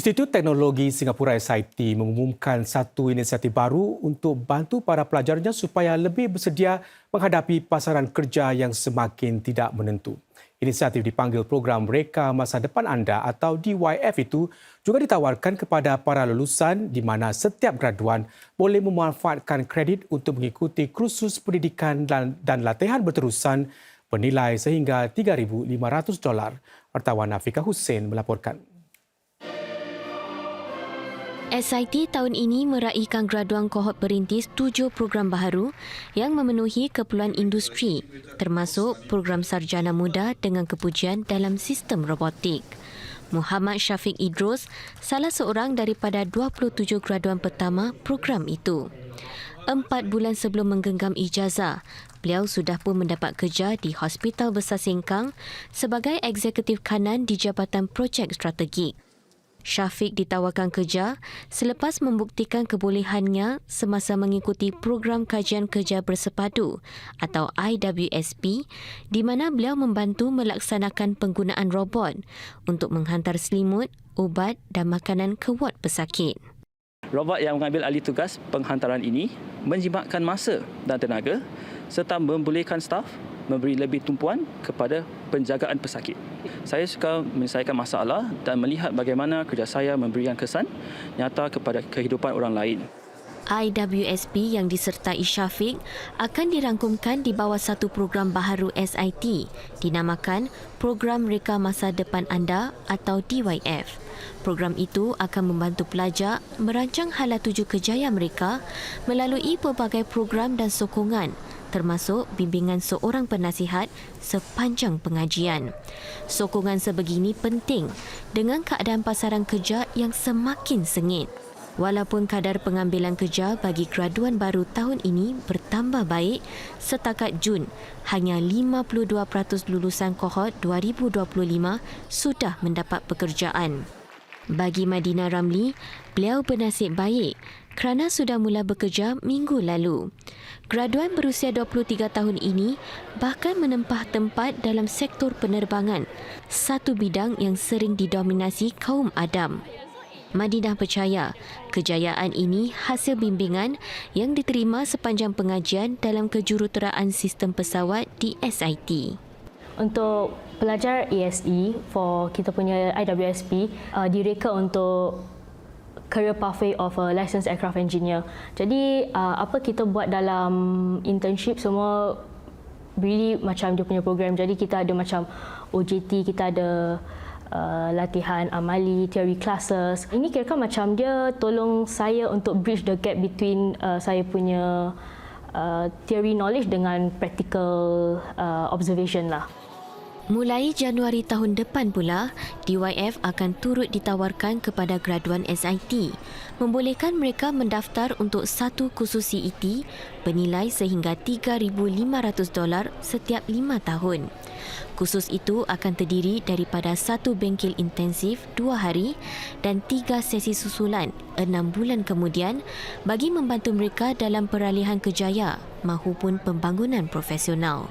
Institut Teknologi Singapura SIT mengumumkan satu inisiatif baru untuk bantu para pelajarnya supaya lebih bersedia menghadapi pasaran kerja yang semakin tidak menentu. Inisiatif dipanggil Program Reka Masa Depan Anda atau DYF itu juga ditawarkan kepada para lulusan di mana setiap graduan boleh memanfaatkan kredit untuk mengikuti kursus pendidikan dan, dan latihan berterusan bernilai sehingga 3,500 dolar. Wartawan Afika Hussein melaporkan. SIT tahun ini meraihkan graduan kohort perintis tujuh program baharu yang memenuhi keperluan industri termasuk program sarjana muda dengan kepujian dalam sistem robotik. Muhammad Syafiq Idrus salah seorang daripada 27 graduan pertama program itu. Empat bulan sebelum menggenggam ijazah, beliau sudah pun mendapat kerja di Hospital Besar Sengkang sebagai eksekutif kanan di Jabatan Projek Strategik. Syafiq ditawarkan kerja selepas membuktikan kebolehannya semasa mengikuti program kajian kerja bersepadu atau IWSP di mana beliau membantu melaksanakan penggunaan robot untuk menghantar selimut, ubat dan makanan ke wad pesakit. Robot yang mengambil alih tugas penghantaran ini menjimatkan masa dan tenaga serta membolehkan staf memberi lebih tumpuan kepada penjagaan pesakit. Saya suka menyelesaikan masalah dan melihat bagaimana kerja saya memberikan kesan nyata kepada kehidupan orang lain. IWSP yang disertai Syafiq akan dirangkumkan di bawah satu program baharu SIT dinamakan Program Reka Masa Depan Anda atau DYF. Program itu akan membantu pelajar merancang hala tuju kejayaan mereka melalui pelbagai program dan sokongan termasuk bimbingan seorang penasihat sepanjang pengajian. Sokongan sebegini penting dengan keadaan pasaran kerja yang semakin sengit. Walaupun kadar pengambilan kerja bagi graduan baru tahun ini bertambah baik, setakat Jun, hanya 52% lulusan kohort 2025 sudah mendapat pekerjaan. Bagi Madina Ramli, beliau bernasib baik kerana sudah mula bekerja minggu lalu. Graduan berusia 23 tahun ini bahkan menempah tempat dalam sektor penerbangan, satu bidang yang sering didominasi kaum Adam. Madinah percaya kejayaan ini hasil bimbingan yang diterima sepanjang pengajian dalam kejuruteraan sistem pesawat di SIT. Untuk pelajar ESE for kita punya IWSP uh, direka untuk career pathway of a licensed aircraft engineer. Jadi uh, apa kita buat dalam internship semua really macam dia punya program. Jadi kita ada macam OJT, kita ada uh, latihan amali, theory classes. Ini kira macam dia tolong saya untuk bridge the gap between uh, saya punya uh, theory knowledge dengan practical uh, observation lah. Mulai Januari tahun depan pula, DYF akan turut ditawarkan kepada graduan SIT, membolehkan mereka mendaftar untuk satu kursus CET bernilai sehingga 3,500 dolar setiap lima tahun. Kursus itu akan terdiri daripada satu bengkel intensif dua hari dan tiga sesi susulan enam bulan kemudian bagi membantu mereka dalam peralihan kejaya mahupun pembangunan profesional.